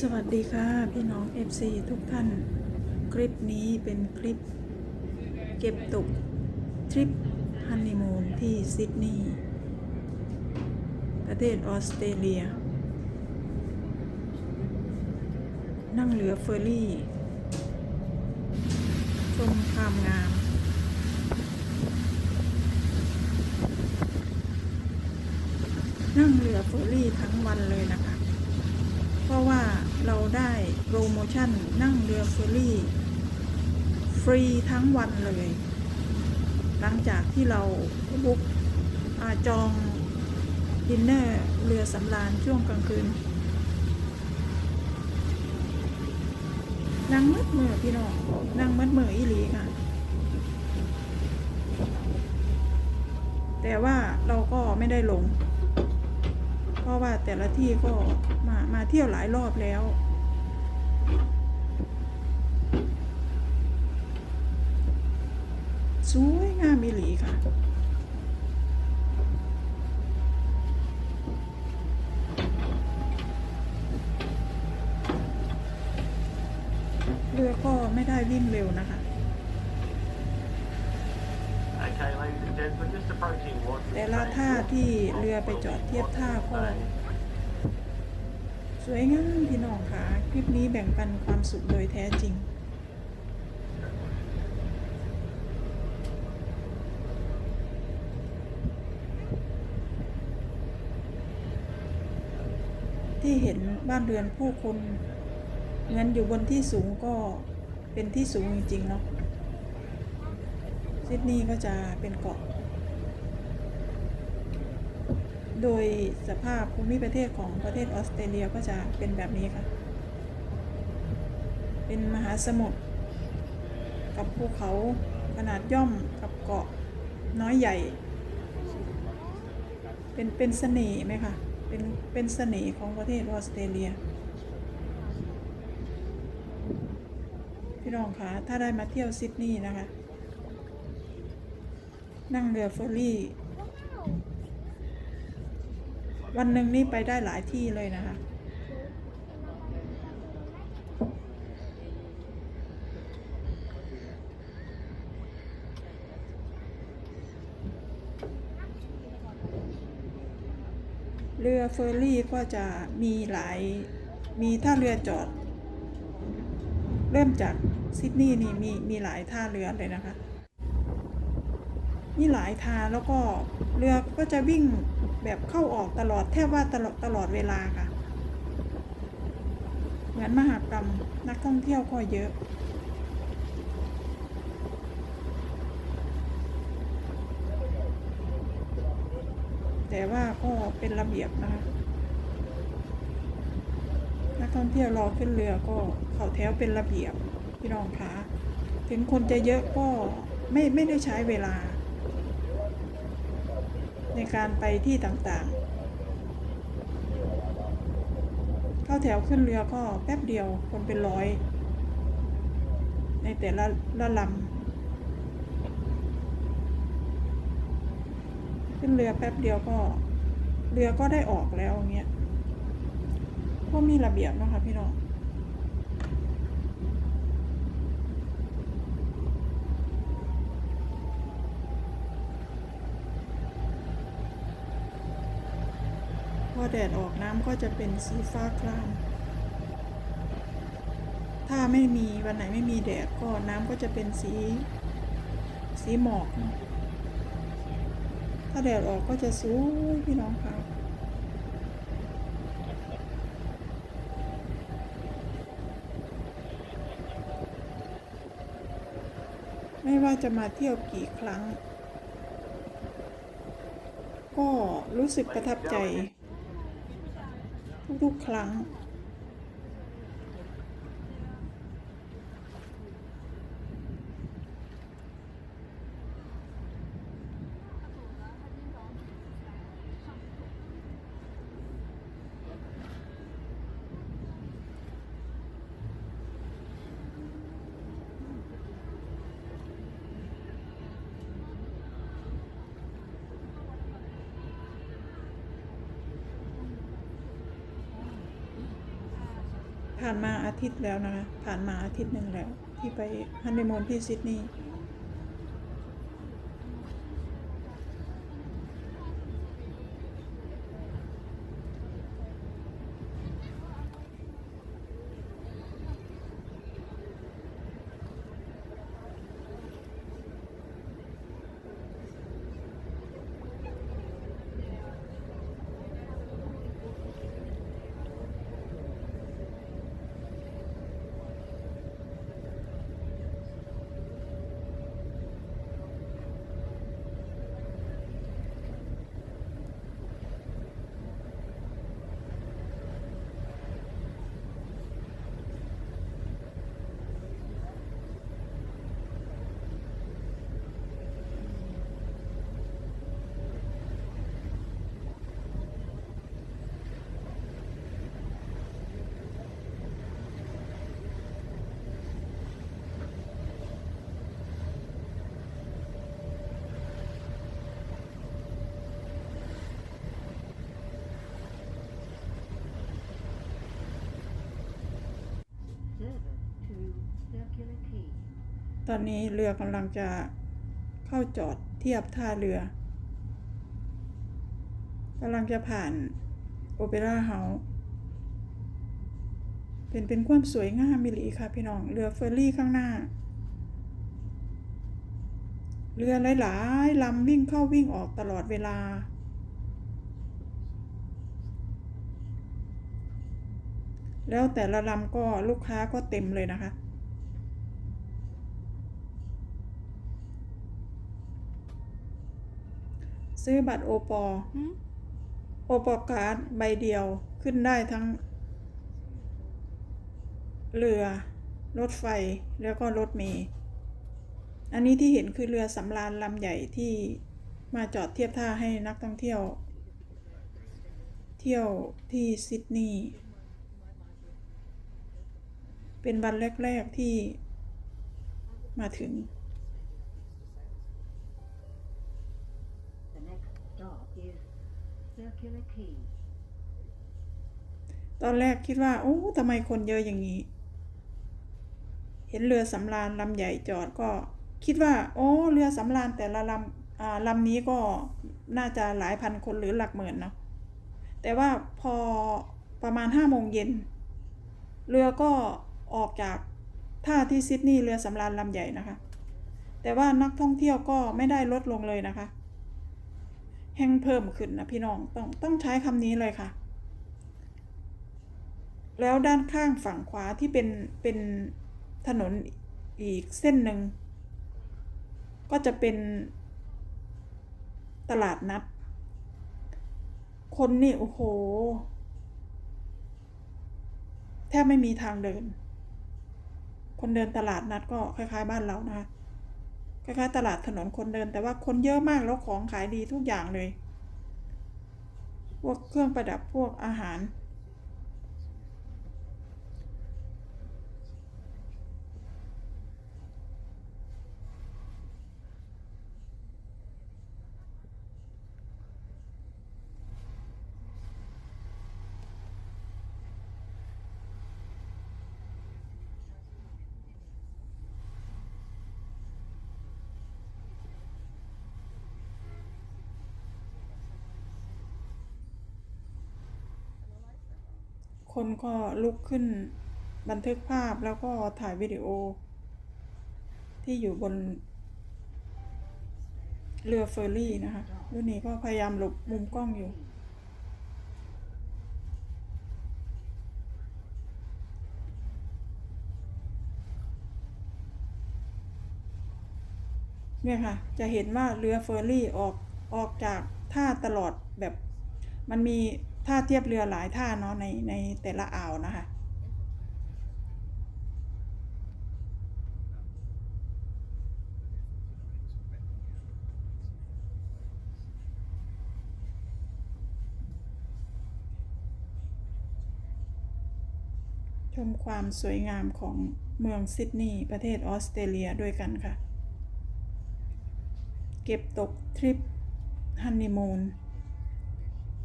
สวัสดีค่ะ พี่น้อง FC ทุกท่าน คลิปนี้เป็นคลิป เก็บตกทริปฮันนีมูนที่ซิดนีย์ประเทศออสเตรเลีย นั่งเรือเฟอร์รี่ ชมความงามนั่งเรือเฟอร์รี่ทั้งวันเลยนะคะ เพราะว่า เราได้โปรโมชั่นนั่งเรือเฟอร์รี่ ฟรีทั้งวันเลย หลังจากที่เราบุ๊กอจองดินเนอร์เรือสำราญช่วงกลางคืนนั่งมัดเมือพี่น้องนั่งมัดเมืออีหลีค่ะ แต่ว่าเราก็ไม่ได้ลง เพราะว่าแต่ละที่ก็มามาเที่ยวหลายรอบแล้วสวยงามอีหลีค่ะเรือก็ไม่ได้วิ่งเร็วนะคะ แต่ละท่าที่เรือไปจอดเทียบท่าก็สวยงามพี่น้องค่ะ คลิปนี้แบ่งปันความสุขโดยแท้จริง ที่เห็นบ้านเรือนผู้คนเงินอยู่บนที่สูงก็เป็นที่สูงจริงๆเนาะ ซิดนีย์ก็จะเป็นเกาะ โดยสภาพภูมิประเทศของประเทศออสเตรเลียก็จะเป็นแบบนี้ค่ะ เป็นมหาสมุทรกับภูเขาขนาดย่อมกับเกาะน้อยใหญ่ เป็นเป็นเสน่ห์ไหมคะเป็นเป็นเสน่ห์ของประเทศออสเตรเลีย พี่น้องคะถ้าได้มาเที่ยวซิดนีย์นะคะ นั่งเรือเฟอร์รี่ วันหนึ่งนี่ไปได้หลายที่เลยนะคะ เรือเฟอร์รี่ก็จะมีหลาย มีท่าเรือจอด เริ่มจากซิดนีย์นี่มีมีหลายท่าเรือเลยนะคะ มีหลายทางแล้วก็เรือก็จะวิ่งแบบเข้าออกตลอดแทบว่าตลอดตลอดเวลาค่ะ เหมือนมหากรรมนักท่องเที่ยวก็เยอะ แต่ว่าก็เป็นระเบียบนะคะ นักท่องเที่ยวรอขึ้นเรือก็เข้าแถวเป็นระเบียบพี่น้องคะถึงคนจะเยอะก็ไม่ไม่ได้ใช้เวลา ในการไปที่ต่างๆ เข้าแถวขึ้นเรือก็แป๊บเดียวคนเป็นร้อย ในแต่ละละลำขึ้นเรือแป๊บเดียวก็เรือก็ได้ออกแล้วเงี้ยก็มีระเบียบนะคะพี่น้อง พ อแดดออกน้ำก็จะเป็นสีฟ้าครามถ้าไม่มีวันไหนไม่มีแดดก็น้ำก็จะเป็นสี สีหมอก ถ้าแดดออกก็จะสวยพี่น้องค่ะไม่ว่าจะมาเที่ยวกี่ครั้ง ก็รู้สึกประทับใจ ทุกๆครั้ง ผ่านมาอาทิตย์แล้วนะคะ ผ่านมาอาทิตย์หนึ่งแล้ว ที่ไปฮันนีมูนที่ซิดนีย์ ตอนนี้เรือกำลังจะเข้าจอดเทียบท่าเรือกำลังจะผ่านโอเปร่าเฮาส์เป็นเป็นความสวยงามมิลีค่ะพี่น้อง เรือเฟอร์รี่ข้างหน้า เรือหลายๆลำวิ่งเข้าวิ่งออกตลอดเวลา แล้วแต่ละลำก็ลูกค้าก็เต็มเลยนะคะ ซื้อบัตรโอปอโอปอการ์ดใบเดียวขึ้นได้ทั้ง เรือ รถไฟแล้วก็รถเมล์อันนี้ที่เห็นคือเรือสำราญลำใหญ่ที่มาจอดเทียบท่าให้นักท่องเที่ยว เที่ยวที่ซิดนีย์เป็นวันแรก ๆ ที่มาถึง ตอนแรกคิดว่าโอ้ทำไมคนเยอะอย่างนี้ เห็นเรือสำราญลำใหญ่จอดก็ คิดว่า โอ้เรือสำราญแต่ละลำลำนี้ก็น่าจะหลายพันคนหรือหลักหมื่นเนาะแต่ว่าพอประมาณห้าโมงเย็นเรือก็ออกจากท่าที่ซิดนีย์เรือสำราญลำใหญ่นะคะ แต่ว่านักท่องเที่ยวก็ไม่ได้ลดลงเลยนะคะ แห้งเพิ่มขึ้นนะพี่น้องต้องต้องใช้คำนี้เลยค่ะ แล้วด้านข้างฝั่งขวาที่เป็นเป็นถนนอีกเส้นหนึ่ง ก็จะเป็นตลาดนัด คนนี่โอ้โห แทบไม่มีทางเดิน คนเดินตลาดนัดก็คล้ายๆบ้านเรานะคะ คล้ายๆตลาดถนนคนเดิน แต่ว่าคนเยอะมากแล้วของขายดีทุกอย่างเลย พวกเครื่องประดับพวกอาหาร คนก็ลุกขึ้นบันทึกภาพแล้วก็ถ่ายวิดีโอ ที่อยู่บน เรือเฟอร์รี่นะคะรุ่นนี้ก็พยายามหลบมุมกล้องอยู่ เนี่ยค่ะ จะเห็นว่าเรือเฟอร์รี่ออกออกจากท่าตลอดแบบมันมี ท่าเทียบเรือหลายท่าเนาะในในแต่ละอ่าวนะคะชมความสวยงามของเมืองซิดนีย์ประเทศออสเตรเลียด้วยกันค่ะ เก็บตกทริปฮันนีมูน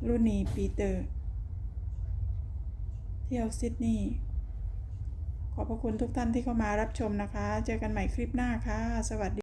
ลูนีปีเตอร์ เที่ยวซิดนีย์ขอบพระคุณทุกท่านที่เข้ามารับชมนะคะ เจอกันใหม่คลิปหน้าค่ะ สวัสดี